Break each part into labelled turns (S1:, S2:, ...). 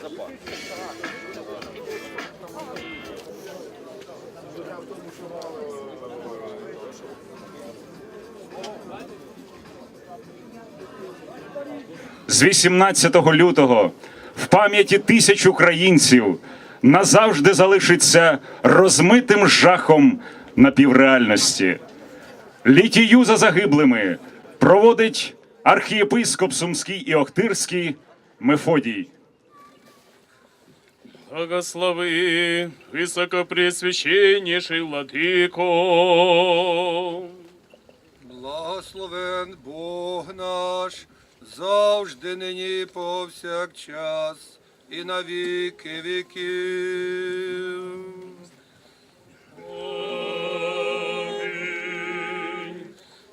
S1: Запах. З 18 лютого в пам'яті тисяч українців назавжди залишиться розмитим жахом напівреальності. Літію за загиблими проводить архієпископ Сумський і Охтирський Мефодій.
S2: Благослови, високопресвященніший владико.
S3: Благословен Бог наш, завжди нині повсякчас, і на віки віків.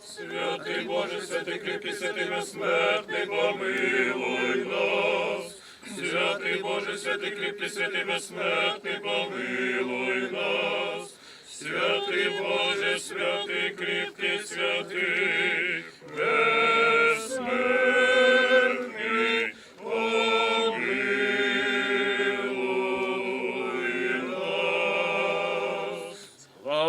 S2: Святий Боже, святий кріпкий, святий безсмертний, помилуй нас. Святий Боже, святий кріпкий, святий безсмертний, помилуй нас. Святий Боже, святий кріпкий, святий безсмертний,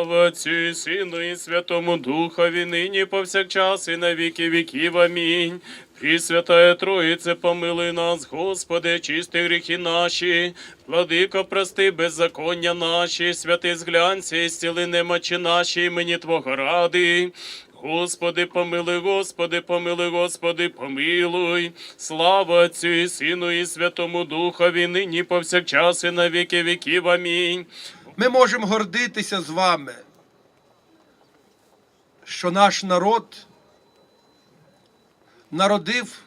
S2: Слава Отцю і Сину і Святому Духові, нині повсякчас і на віки віків. Амінь. Пресвятая Троїце, помилуй нас, Господи, чисти гріхи наші, владико, прости беззаконня наші, святий зглянься і зціли немочі наші, імені Твого ради. Господи, помилуй, Господи, помилуй, Господи, помилуй. Слава Отцю і Сину і Святому Духові, нині повсякчас і на віки віків. Амінь.
S3: Ми можемо гордитися з вами, що наш народ народив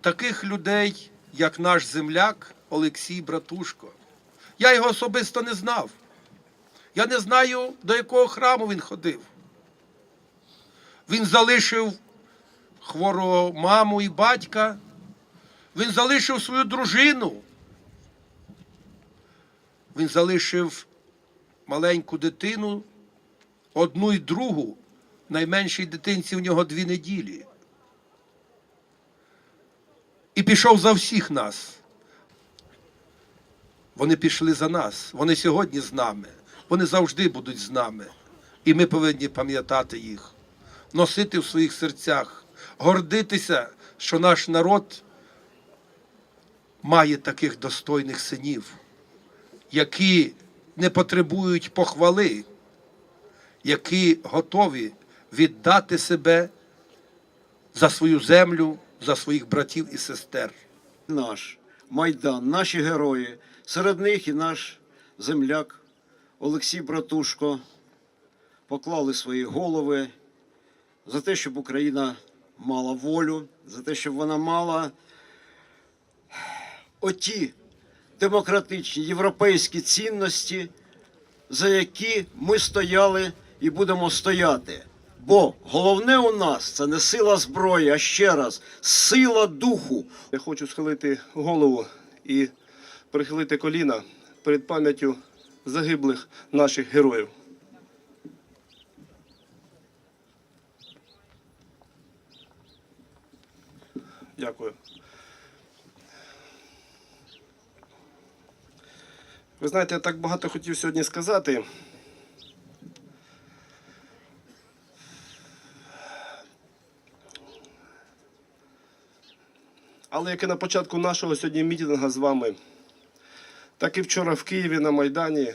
S3: таких людей, як наш земляк Олексій Братушко. Я його особисто не знав. Я не знаю, до якого храму він ходив. Він залишив хворого маму і батька. Він залишив свою дружину. Він залишив маленьку дитину, одну і другу. Найменшій дитинці в нього дві неділі. І пішов за всіх нас. Вони пішли за нас. Вони сьогодні з нами. Вони завжди будуть з нами. І ми повинні пам'ятати їх, носити в своїх серцях, гордитися, що наш народ має таких достойних синів які не потребують похвали, які готові віддати себе за свою землю, за своїх братів і сестер.
S4: наш Майдан, наші герої, серед них і наш земляк Олексій Братушко поклали свої голови за те, щоб Україна мала волю, за те, щоб вона мала оті демократичні європейські цінності, за які ми стояли і будемо стояти. Бо головне у нас це не сила зброї, а ще раз сила духу.
S5: Я хочу схилити голову і прихилити коліна перед пам'яттю загиблих наших героїв. Дякую. Ви знаєте, я так багато хотів сьогодні сказати. Але як і на початку нашого сьогодні мітингу з вами, так і вчора в Києві на Майдані,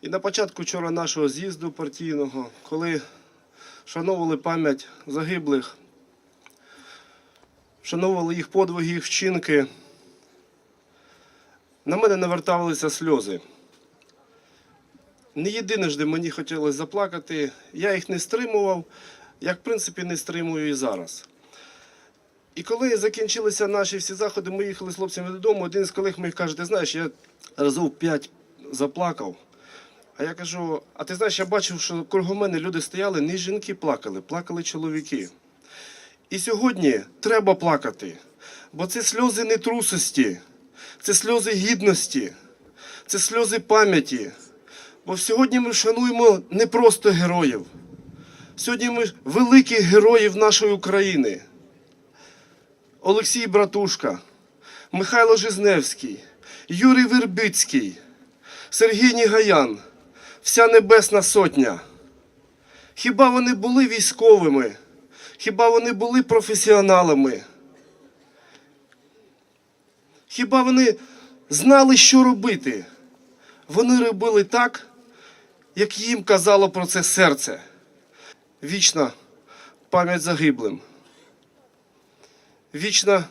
S5: і на початку вчора нашого з'їзду партійного, коли шановували пам'ять загиблих, вшановували їх подвиги, їх вчинки, на мене наверталися сльози. Не єдиножди мені хотілося заплакати, я їх не стримував, як в принципі не стримую і зараз. І коли закінчилися наші всі заходи, ми їхали з хлопцями додому. Один з колег моїх каже, ти знаєш, я разів п'ять заплакав. А я кажу: а ти знаєш, я бачив, що кругом мене люди стояли, не жінки плакали, плакали чоловіки. І сьогодні треба плакати, бо це сльози не трусості, це сльози гідності, це сльози пам'яті. Бо сьогодні ми шануємо не просто героїв. Сьогодні ми великих героїв нашої України. Олексій Братушка, Михайло Жизневський, Юрій Вербицький, Сергій Нігаян, вся Небесна Сотня. Хіба вони були військовими? Хіба вони були професіоналами? Хіба вони знали, що робити? Вони робили так, як їм казало про це серце. Вічна пам'ять загиблим. Вічна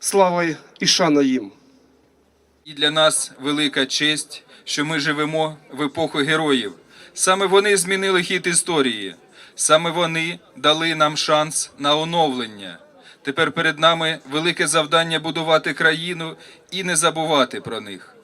S5: слава і шана їм.
S6: І для нас велика честь, що ми живемо в епоху героїв. Саме вони змінили хід історії, саме вони дали нам шанс на оновлення. Тепер перед нами велике завдання будувати країну і не забувати про них.